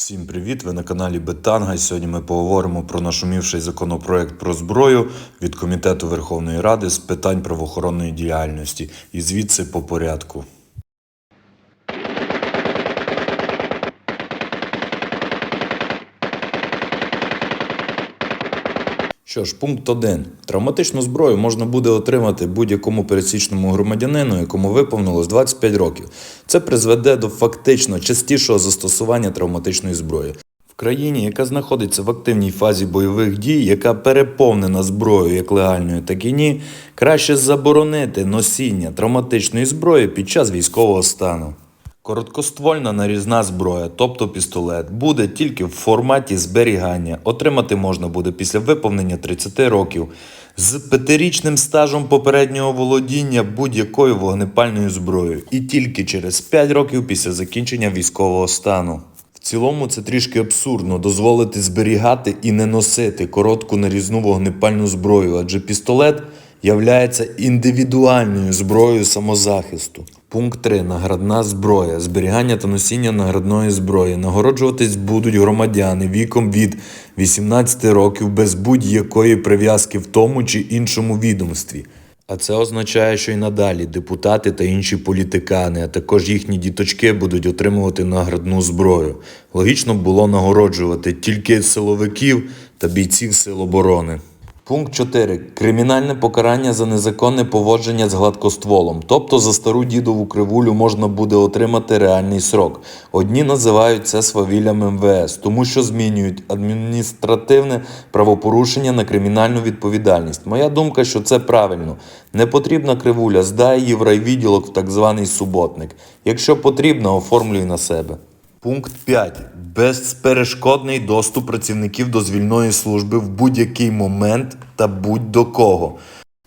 Всім привіт! Ви на каналі Бетанга. І сьогодні ми поговоримо про нашумівший законопроект про зброю від Комітету Верховної Ради з питань правоохоронної діяльності. І звідси по порядку. Що ж, пункт 1. Травматичну зброю можна буде отримати будь-якому пересічному громадянину, якому виповнилось 25 років. Це призведе до фактично частішого застосування травматичної зброї. В країні, яка знаходиться в активній фазі бойових дій, яка переповнена зброєю як легальною, так і ні, краще заборонити носіння травматичної зброї під час військового стану. Короткоствольна нарізна зброя, тобто пістолет, буде тільки в форматі зберігання. Отримати можна буде після виповнення 30 років з п'ятирічним стажем попереднього володіння будь-якою вогнепальною зброєю і тільки через 5 років після закінчення військового стану. В цілому це трішки абсурдно дозволити зберігати і не носити коротку нарізну вогнепальну зброю, адже пістолет являється індивідуальною зброєю самозахисту. Пункт 3. Наградна зброя. Зберігання та носіння наградної зброї. Нагороджуватись будуть громадяни віком від 18 років без будь-якої прив'язки в тому чи іншому відомстві. А це означає, що й надалі депутати та інші політикани, а також їхні діточки будуть отримувати наградну зброю. Логічно було нагороджувати тільки силовиків та бійців Сил оборони. Пункт 4. Кримінальне покарання за незаконне поводження з гладкостволом. Тобто за стару дідову кривулю можна буде отримати реальний срок. Одні називають це свавіллям МВС, тому що змінюють адміністративне правопорушення на кримінальну відповідальність. Моя думка, що це правильно. Не потрібна кривуля, здай її в райвідділок в так званий суботник. Якщо потрібно, оформлюй на себе. Пункт 5. Безперешкодний доступ працівників до звільної служби в будь-який момент та будь-до кого.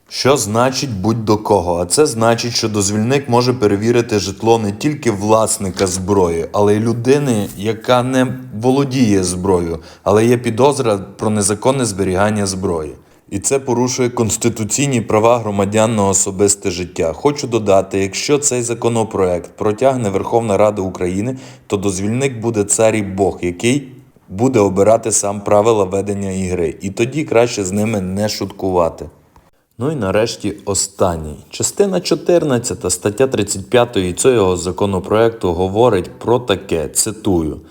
Що значить будь-до кого? А це значить, що дозвільник може перевірити житло не тільки власника зброї, але й людини, яка не володіє зброєю, але є підозра про незаконне зберігання зброї. І це порушує конституційні права громадян на особисте життя. Хочу додати, якщо цей законопроект протягне Верховна Рада України, то дозвільник буде цар і Бог, який буде обирати сам правила ведення ігри. І тоді краще з ними не шуткувати. Ну і нарешті останній. Частина 14 стаття 35 цього законопроекту говорить про таке, цитую.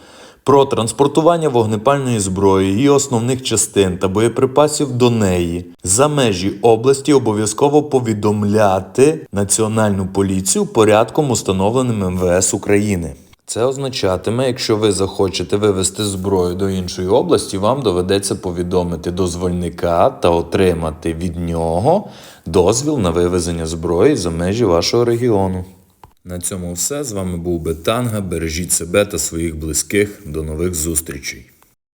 Про транспортування вогнепальної зброї, її основних частин та боєприпасів до неї за межі області обов'язково повідомляти Національну поліцію порядком, установленим МВС України. Це означатиме, якщо ви захочете вивезти зброю до іншої області, вам доведеться повідомити дозвольника та отримати від нього дозвіл на вивезення зброї за межі вашого регіону. На цьому все. З вами був Бетанга. Бережіть себе та своїх близьких. До нових зустрічей.